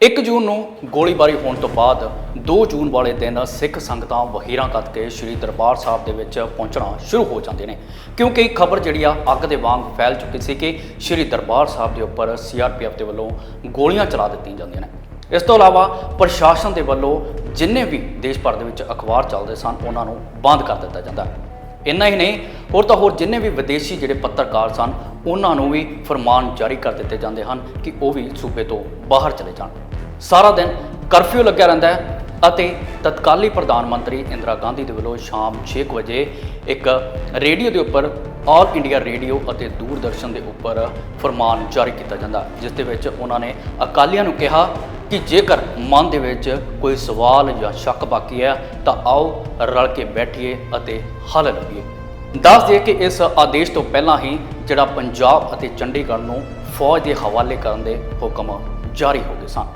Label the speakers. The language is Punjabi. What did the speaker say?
Speaker 1: 1 ਜੂਨ ਨੂੰ ਗੋਲੀਬਾਰੀ ਹੋਣ ਤੋਂ ਬਾਅਦ 2 ਜੂਨ ਵਾਲੇ ਦਿਨ ਸਿੱਖ ਸੰਗਤਾਂ ਵਹੀਰਾਂ ਕੱਤ ਕੇ ਸ੍ਰੀ ਦਰਬਾਰ ਸਾਹਿਬ ਦੇ ਵਿੱਚ ਪਹੁੰਚਣਾ ਸ਼ੁਰੂ ਹੋ ਜਾਂਦੇ ਨੇ। ਕਿਉਂਕਿ ਖਬਰ ਜਿਹੜੀ ਆ, ਅੱਗ ਦੇ ਵਾਂਗ ਫੈਲ ਚੁੱਕੀ ਸੀ ਕਿ ਸ੍ਰੀ ਦਰਬਾਰ ਸਾਹਿਬ ਦੇ ਉੱਪਰ ਸੀਆਰਪੀਐਫ ਦੇ ਵੱਲੋਂ ਗੋਲੀਆਂ ਚਲਾ ਦਿੱਤੀਆਂ ਜਾਂਦੀਆਂ ਨੇ। ਇਸ ਤੋਂ ਇਲਾਵਾ ਪ੍ਰਸ਼ਾਸਨ ਦੇ ਵੱਲੋਂ ਜਿੰਨੇ ਵੀ ਦੇਸ਼ ਭਰ ਦੇ ਵਿੱਚ ਅਖਬਾਰ ਚੱਲਦੇ ਸਨ, ਉਹਨਾਂ ਨੂੰ ਬੰਦ ਕਰ ਦਿੱਤਾ ਜਾਂਦਾ। ਹੈ ਇੰਨਾ ਹੀ ਨਹੀਂ, ਹੋਰ ਤਾਂ ਹੋਰ ਜਿੰਨੇ ਵੀ ਵਿਦੇਸ਼ੀ ਜਿਹੜੇ ਪੱਤਰਕਾਰ ਸਨ ਉਹਨਾਂ ਨੂੰ ਵੀ ਫਰਮਾਨ ਜਾਰੀ ਕਰ ਦਿੱਤੇ ਜਾਂਦੇ ਹਨ ਕਿ ਉਹ ਵੀ ਸੂਬੇ ਤੋਂ ਬਾਹਰ ਚਲੇ ਜਾਣ। ਸਾਰਾ ਦਿਨ ਕਰਫਿਊ ਲੱਗਿਆ ਰਹਿੰਦਾ ਹੈ ਅਤੇ ਤਤਕਾਲੀ ਪ੍ਰਧਾਨ ਮੰਤਰੀ ਇੰਦਰਾ ਗਾਂਧੀ ਦੇ ਵੱਲੋਂ ਸ਼ਾਮ 6 ਕੁ ਵਜੇ ਇੱਕ ਰੇਡੀਓ ਦੇ ਉੱਪਰ ਆਲ ਇੰਡੀਆ ਰੇਡੀਓ ਅਤੇ ਦੂਰਦਰਸ਼ਨ ਦੇ ਉੱਪਰ ਫਰਮਾਨ ਜਾਰੀ ਕੀਤਾ ਜਾਂਦਾ ਜਿਸ ਦੇ ਵਿੱਚ ਉਹਨਾਂ ਨੇ ਅਕਾਲੀਆਂ ਨੂੰ ਕਿਹਾ ਕਿ ਜੇਕਰ ਮਨ ਦੇ ਵਿੱਚ ਕੋਈ ਸਵਾਲ ਜਾਂ ਸ਼ੱਕ ਬਾਕੀ ਹੈ ਤਾਂ ਆਓ ਰਲ ਕੇ ਬੈਠੀਏ ਅਤੇ ਹੱਲ ਲੱਭੀਏ ਦੱਸ ਦਈਏ ਕਿ ਇਸ ਆਦੇਸ਼ ਤੋਂ ਪਹਿਲਾਂ ਹੀ ਜਿਹੜਾ ਪੰਜਾਬ ਅਤੇ ਚੰਡੀਗੜ੍ਹ ਨੂੰ ਫੌਜ ਦੇ ਹਵਾਲੇ ਕਰਨ ਦੇ ਹੁਕਮ ਜਾਰੀ ਹੋ ਗਏ ਸਨ।